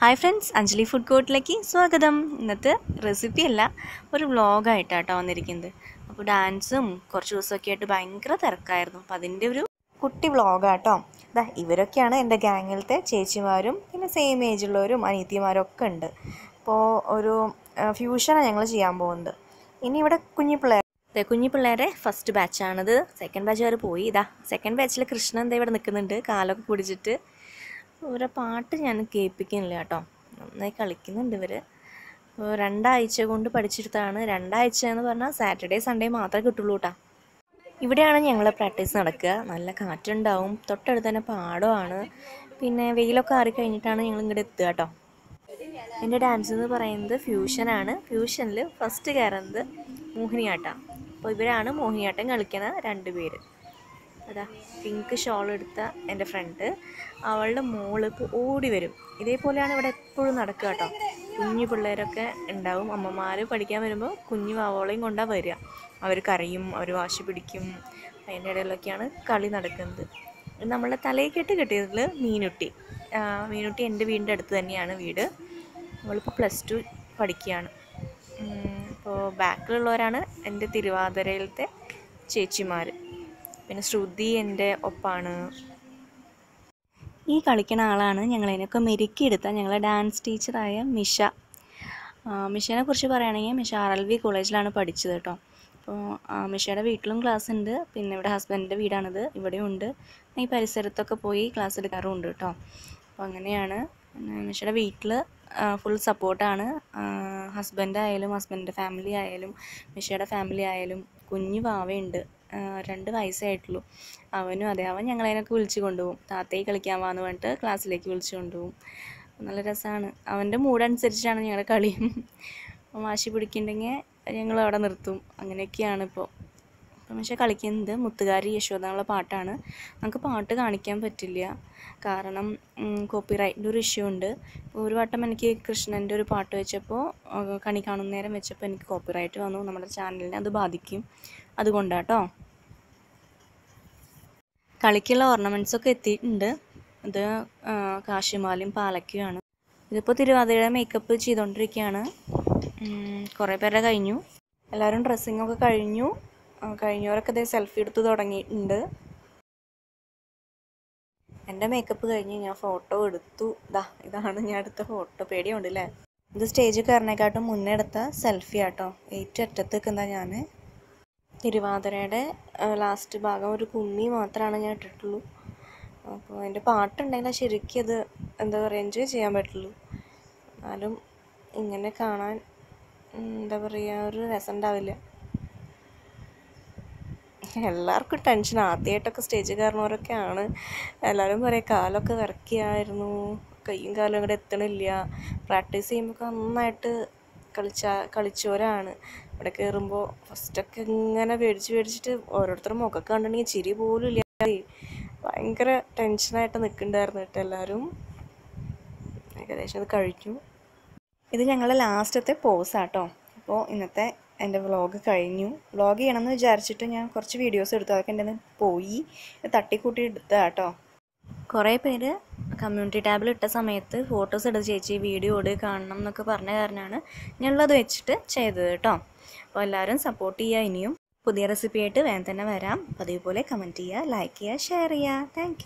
Hi friends Anjali food കോർട്ടിലേക്ക് സ്വാഗതം. ഇന്നത്തെ റെസിപ്പി അല്ല ഒരു വ്ളോഗായിട്ടാട്ടോ വന്നിരിക്കുന്നത്. അപ്പോൾ ഡാൻസും കുറച്ച് ദിവസമൊക്കെ ആയിട്ട് ഭയങ്കര തിരക്കായിരുന്നു. അപ്പോൾ അതിന്റെ ഒരു കുട്ടി വ്ളോഗാട്ടോ ഇതാ ഇവരൊക്കെയാണ് എന്റെ ഗാങ്ങിലത്തെ ചേച്ചിമാരും പിന്നെ സെയിം ഏജുള്ളവരും അനീത്തിമാരും ഒക്കെ ഉണ്ട്. അപ്പോൾ ഒരു ഫ്യൂഷനാണ് ഞങ്ങൾ ചെയ്യാൻ പോകുന്നത്. ഇനി ഇവിടെ കുഞ്ഞു പിള്ളേർ കുഞ്ഞു പിള്ളേരെ ഫസ്റ്റ് ബാച്ചാണിത് സെക്കൻഡ് ബാച്ച് വരെ പോയി. ഇതാ സെക്കൻഡ് ബാച്ചിൽ കൃഷ്ണൻ എന്താ ഇവിടെ നിൽക്കുന്നുണ്ട്. കാലൊക്കെ പിടിച്ചിട്ട് ഇവരെ പാട്ട് ഞാൻ കേൾപ്പിക്കുന്നില്ല കേട്ടോ. നന്നായി കളിക്കുന്നുണ്ട് ഇവർ അപ്പോൾ രണ്ടാഴ്ച കൊണ്ട് പഠിച്ചെടുത്താണ് രണ്ടാഴ്ച എന്ന് പറഞ്ഞാൽ സാറ്റർഡേ സൺഡേ മാത്രമേ കിട്ടുള്ളൂ കേട്ടോ. ഇവിടെയാണ് ഞങ്ങൾ പ്രാക്ടീസ് നടക്കുക. നല്ല കാറ്റുണ്ടാവും. തൊട്ടടുത്ത് തന്നെ പാടമാണ്. പിന്നെ വെയിലൊക്കെ ആറി കഴിഞ്ഞിട്ടാണ് ഞങ്ങൾ ഇങ്ങോട്ട് എത്തുക കേട്ടോ. എന്റെ ഡാൻസ് എന്ന് പറയുന്നത് ഫ്യൂഷനാണ് ഫ്യൂഷനിൽ ഫസ്റ്റ് കയറുന്നത് മോഹിനിയാട്ടം. അപ്പോൾ ഇവരാണ് മോഹിനിയാട്ടം കളിക്കുന്ന രണ്ട് പേര്. അതാ പിങ്ക് ഷോൾ എടുത്ത എന്റെ ഫ്രണ്ട് അവളുടെ മോൾ ഓടി വരും. ഇതേപോലെയാണ് ഇവിടെ എപ്പോഴും നടക്കുക കേട്ടോ. കുഞ്ഞു പിള്ളേരൊക്കെ ഉണ്ടാവും. അമ്മമാർ പഠിക്കാൻ വരുമ്പോൾ കുഞ്ഞു അവളെയും കൊണ്ടാണ് വരിക. അവർ കരയും അവർ വാശി പിടിക്കും. അതിന്റെ ഇടയിലൊക്കെയാണ് കളി നടക്കുന്നത്. നമ്മളെ തലയിൽക്കെട്ട് തലയിൽ കെട്ട് കെട്ടിയതിൽ മീനുട്ടി മീനുട്ടി എന്റെ വീടിന്റെ അടുത്ത് തന്നെയാണ് വീട്. അവളിപ്പോൾ പ്ലസ് ടു പഠിക്കുകയാണ്. അപ്പോൾ ബാക്കിലുള്ളവരാണ് എന്റെ തിരുവാതിരയിലത്തെ ചേച്ചിമാർ പിന്നെ ശ്രുതി എന്റെ ഒപ്പാണ്. ഈ കളിക്കുന്ന ആളാണ് ഞങ്ങളതിനൊക്കെ മെരുക്കിയെടുത്ത ഞങ്ങളെ ഡാൻസ് ടീച്ചറായ മിഷ. മിഷനെ കുറിച്ച് പറയുകയാണെങ്കിൽ മിഷ ആർ എൽ വി കോളേജിലാണ് പഠിച്ചത് കേട്ടോ. അപ്പോൾ മിഷയുടെ വീട്ടിലും ക്ലാസ് ഉണ്ട്. പിന്നെ ഇവിടെ ഹസ്ബൻഡിന്റെ വീടാണിത്. ഇവിടെയും ഉണ്ട്. ഈ പരിസരത്തൊക്കെ പോയി ക്ലാസ് എടുക്കാറുമുണ്ട് കേട്ടോ. അപ്പോൾ അങ്ങനെയാണ്. മിഷയുടെ വീട്ടിൽ ഫുൾ സപ്പോർട്ടാണ് ഹസ്ബൻഡ് ആയാലും ഹസ്ബൻഡിന്റെ ഫാമിലി ആയാലും മിഷയുടെ ഫാമിലി ആയാലും കുഞ്ഞു വാവയുണ്ട്. ആ, രണ്ട് വയസ്സായിട്ടുള്ളൂ. അവനും അതെ അവൻ ഞങ്ങളതിനൊക്കെ വിളിച്ചു കൊണ്ടുപോകും. താത്തയെ കളിക്കാൻ വാന്ന് പറഞ്ഞിട്ട് ക്ലാസ്സിലേക്ക് വിളിച്ചു കൊണ്ടുപോകും. നല്ല രസമാണ് അവന്റെ മൂഡ് അനുസരിച്ചാണ് ഞങ്ങളുടെ കളിയും. വാശി പിടിക്കുന്നുണ്ടെങ്കിൽ ഞങ്ങൾ അവിടെ നിർത്തും. അങ്ങനെയൊക്കെയാണ് ഇപ്പോൾ. പക്ഷേ കളിക്കുന്നത് മുത്തുകാരി യശോദ എന്നുള്ള പാട്ടാണ്. നമുക്ക് പാട്ട് കാണിക്കാൻ പറ്റില്ല. കാരണം കോപ്പിറൈറ്റിന്റെ ഒരു ഇഷ്യൂ ഉണ്ട്. ഒരു വട്ടം എനിക്ക് കൃഷ്ണന്റെ ഒരു പാട്ട് വെച്ചപ്പോൾ കണി കാണുന്ന നേരം വെച്ചപ്പോൾ എനിക്ക് കോപ്പിറൈറ്റ് വന്നു. നമ്മുടെ ചാനലിനെ അത് ബാധിക്കും. അതുകൊണ്ടാട്ടോ. കളിക്കുള്ള ഓർണമെന്റ്സൊക്കെ എത്തിയിട്ടുണ്ട്. അത് കാശിമാലയും പാലക്കുമാണ് ഇതിപ്പോൾ തിരുവാതിരയുടെ മേക്കപ്പ് ചെയ്തുകൊണ്ടിരിക്കുകയാണ്. കുറേ പേരുടെ കഴിഞ്ഞു. എല്ലാവരും ഡ്രസ്സിങ്ങൊക്കെ കഴിഞ്ഞു. കഴിഞ്ഞവരൊക്കെ ഇതേ സെൽഫി എടുത്ത് തുടങ്ങിയിട്ടുണ്ട്. എന്റെ മേക്കപ്പ് കഴിഞ്ഞ് ഞാൻ ഫോട്ടോ എടുത്തു. ദാ ഇതാണ് ഞാൻ എടുത്ത ഫോട്ടോ പേടിയുണ്ട് അല്ലേ ഇത് സ്റ്റേജിൽ കയറിനേക്കാട്ടും മുന്നേ എടുത്ത സെൽഫി ആട്ടോ. ഏറ്റവും അറ്റത്ത് നിൽക്കുന്ന ഞാൻ. തിരുവാതിരയുടെ ലാസ്റ്റ് ഭാഗം ഒരു കുമ്മി മാത്രമാണ് ഞാൻ ഇട്ടിട്ടുള്ളൂ. അപ്പോൾ അതിന്റെ പാട്ടുണ്ടെങ്കിൽ ശരിക്കും അത് എന്താ പറയുക എൻജോയ് ചെയ്യാൻ പറ്റുള്ളൂ. എന്നാലും ഇങ്ങനെ കാണാൻ എന്താ പറയുക ഒരു രസം ഉണ്ടാവില്ല. എല്ലാവർക്കും ടെൻഷൻ. ആദ്യമായിട്ടൊക്കെ സ്റ്റേജ് കയറുന്നവരൊക്കെയാണ് എല്ലാവരും പറയും കാലൊക്കെ വിറക്കിയായിരുന്നു കയ്യും കാലും അങ്ങോട്ട് എത്തണില്ല. പ്രാക്ടീസ് ചെയ്യുമ്പോൾ നന്നായിട്ട് കളിച്ച കളിച്ചവരാണ്. ഇവിടെ കയറുമ്പോൾ ഫസ്റ്റൊക്കെ ഇങ്ങനെ പേടിച്ച് പേടിച്ചിട്ട് ഓരോരുത്തരും മുഖമൊക്കെ കണ്ടിട്ടുണ്ടെങ്കിൽ ചിരി പോലും ഇല്ല ഭയങ്കര ടെൻഷനായിട്ട് നിൽക്കുന്നുണ്ടായിരുന്നു കേട്ടോ എല്ലാവരും. ഏകദേശം അത് കഴിക്കും. ഇത് ഞങ്ങളുടെ ലാസ്റ്റത്തെ പോസാട്ടോ അപ്പോൾ ഇന്നത്തെ എന്റെ വ്ളോഗ് കഴിഞ്ഞു. വ്ളോഗ് ചെയ്യണമെന്ന് വിചാരിച്ചിട്ട് ഞാൻ കുറച്ച് വീഡിയോസ് എടുത്തു. അതൊക്കെ എന്റെ പോയി. തട്ടിക്കൂട്ടി എടുത്തതാ കേട്ടോ കുറേ പേര് കമ്മ്യൂണിറ്റി ടാബിൽ ഇട്ട സമയത്ത് ഫോട്ടോസ് എടുത്ത് ചേച്ചി വീഡിയോ ഇട് കാണണം എന്നൊക്കെ പറഞ്ഞ കാരണമാണ് ഞാനുള്ളത് വെച്ചിട്ട് ചെയ്തത് കേട്ടോ അപ്പോൾ എല്ലാവരും സപ്പോർട്ട് ചെയ്യുക ഇനിയും. പുതിയ റെസിപ്പിയായിട്ട് വേഗം തന്നെ വരാം. പതിവ് പോലെ കമന്റ് ചെയ്യുക ലൈക്ക് ചെയ്യുക ഷെയർ ചെയ്യുക താങ്ക്